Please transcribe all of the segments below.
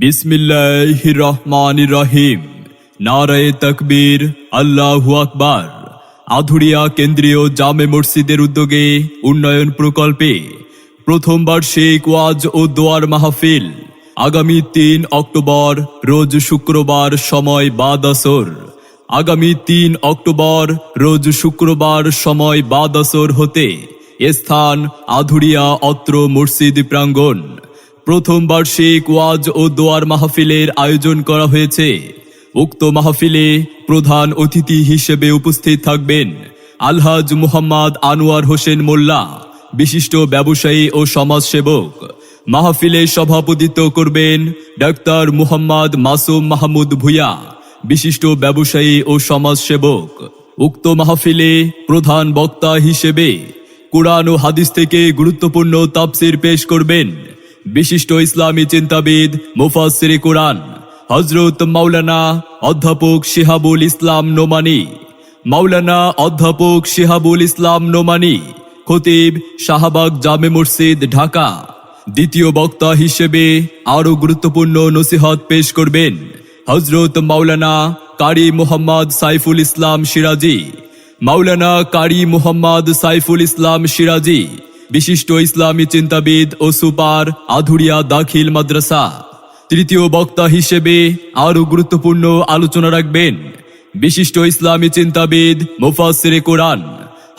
বিসমিল্লাহ রহমান রহিম নারায়ে তকবীর, আল্লাহু আকবার। আধুরিয়া কেন্দ্রীয় জামে মসজিদের উদ্যোগে উন্নয়ন প্রকল্পে প্রথম বার্ষিক ওয়াজ ও দোয়ার মাহফিল। আগামী তিন অক্টোবর, রোজ শুক্রবার সময় বাদ আসর আগামী তিন অক্টোবর, রোজ শুক্রবার সময় বাদ আসর হতে স্থান আধুরিয়া অত্র মসজিদ প্রাঙ্গণ। প্রথম বার্ষিক ওয়াজ ও দোয়ার মাহফিলের আয়োজন করা হয়েছে। উক্ত মাহফিলে প্রধান অতিথি হিসেবে উপস্থিত থাকবেন আলহাজ মুহাম্মদ আনোয়ার হোসেন মোল্লা, বিশিষ্ট ব্যবসায়ী ও সমাজসেবক। মাহফিলে সভাপতিত্ব করবেন ডাক্তার মুহাম্মদ মাসুম মাহমুদ ভুয়া বিশিষ্ট ব্যবসায়ী ও সমাজসেবক। উক্ত মাহফিলে প্রধান বক্তা হিসেবে কোরআন ও হাদিস থেকে গুরুত্বপূর্ণ তাফসির পেশ করবেন। বিশিষ্ট ইসলামী চিন্তাবিদ মুফাসির কোরআন হজরত মাওলানা অধ্যাপক শিহাবুল ইসলাম নোমানি, মাওলানা অধ্যাপক শিহাবুল ইসলাম নোমানি, খতিব শাহবাগ জামে মসজিদ, ঢাকা। দ্বিতীয় বক্তা হিসেবে আরও গুরুত্বপূর্ণ নসিহত পেশ করবেন হজরত মাওলানা কারি মোহাম্মদ সাইফুল ইসলাম সিরাজি, মাওলানা কারি মোহাম্মদ সাইফুল ইসলাম সিরাজি বিশিষ্ট ইসলামী চিন্তাবিদ ও সুপার আধুরিয়া দাখিল মাদ্রাসা। তৃতীয় বক্তা হিসেবে আরও গুরুত্বপূর্ণ আলোচনা রাখবেন বিশিষ্ট ইসলামী চিন্তাবিদ মুফাসিরে কোরআন,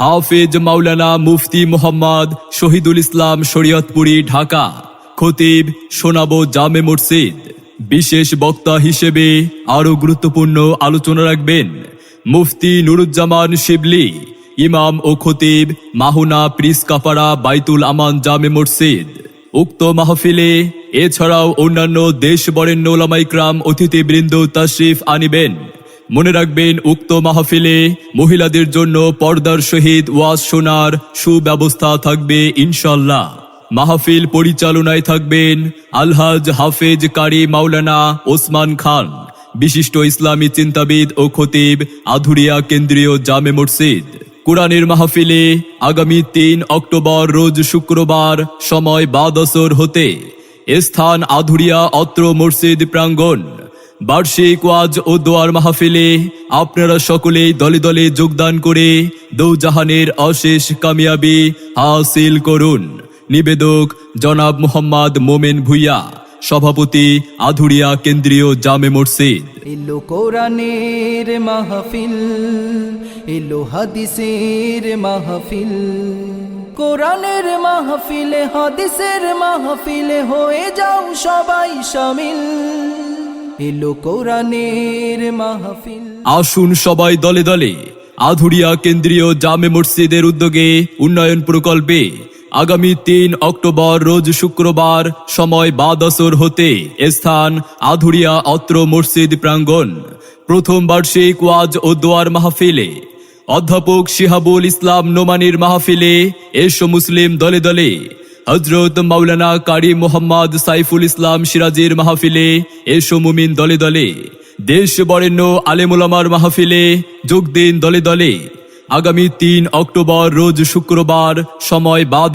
হাফেজ মাওলানা মুফতি মোহাম্মদ শহীদুল ইসলাম শরীয়তপুরি, ঢাকা, খতিব শোনাবো জামে মসজিদ। বিশেষ বক্তা হিসেবে আরও গুরুত্বপূর্ণ আলোচনা রাখবেন মুফতি নুরুজ্জামান শিবলি ইমাম ও খতিব, মাহুনা প্রিস কাপাড়া বাইতুল আমান, জামে মসজিদ। উক্ত মাহফিলে এছাড়াও অন্যান্য দেশ বরেণ্য ওলামাইকরাম অতিথিবৃন্দ তাশরিফ আনিবেন। মনে রাখবেন, উক্ত মাহফিলে মহিলাদের জন্য পর্দার সহিত ওয়াজ শোনার সুব্যবস্থা থাকবে ইনশাল্লাহ মাহফিল পরিচালনায় থাকবেন আলহাজ হাফেজ কারি মাওলানা ওসমান খান, বিশিষ্ট ইসলামী চিন্তাবিদ ও খতিব আধুরিয়া কেন্দ্রীয় জামে মসজিদ। কোরআনের মাহফিলে আগামী তিন অক্টোবর রোজ শুক্রবার সময় বাদসর হতে স্থান আধুরিয়া অত্র মসজিদ প্রাঙ্গণ। বার্ষিক ওয়াজ ও দোয়ার মাহফিলে আপনারা সকলেই দলে দলে যোগদান করে দৌজাহানের অশেষ কামিয়াবি হাসিল করুন। নিবেদক জনাব মোহাম্মদ মোমেন ভুইয়া। সভাপতি আধুরিয়া কেন্দ্রীয় জামে মসজিদ। এলো কোরআনের মাহফিল এলো হাদিসের মাহফিল। কোরআনের মাহফিলে হাদিসের মাহফিলে হয়ে যাও সবাই সামিল। এলো কোরআনের মাহফিল। আসুন সবাই দলে দলে আধুরিয়া কেন্দ্রীয় জামে মসজিদের উদ্যোগে উন্নয়ন প্রকল্পে আগামী তিন অক্টোবর রোজ শুক্রবার সময় বাদসর হতে স্থান আধুরিয়া অত্র মসজিদ প্রাঙ্গণ, প্রথম বার্ষিক ওয়াজ ও দোয়ার মাহফিলে। অধ্যাপক শিহাবুল ইসলাম নোমানির মাহফিলে এসো মুসলিম দলে দলে। হজরত মাওলানা কারি মোহাম্মদ সাইফুল ইসলাম সিরাজির মাহফিলে এসো মুমিন দলে দলে। দেশ বরেণ্য আলেমুলামার মাহফিলে যোগ দিন দলে দলে। আগামী তিন অক্টোবর রোজ শুক্রবার সময় বাদ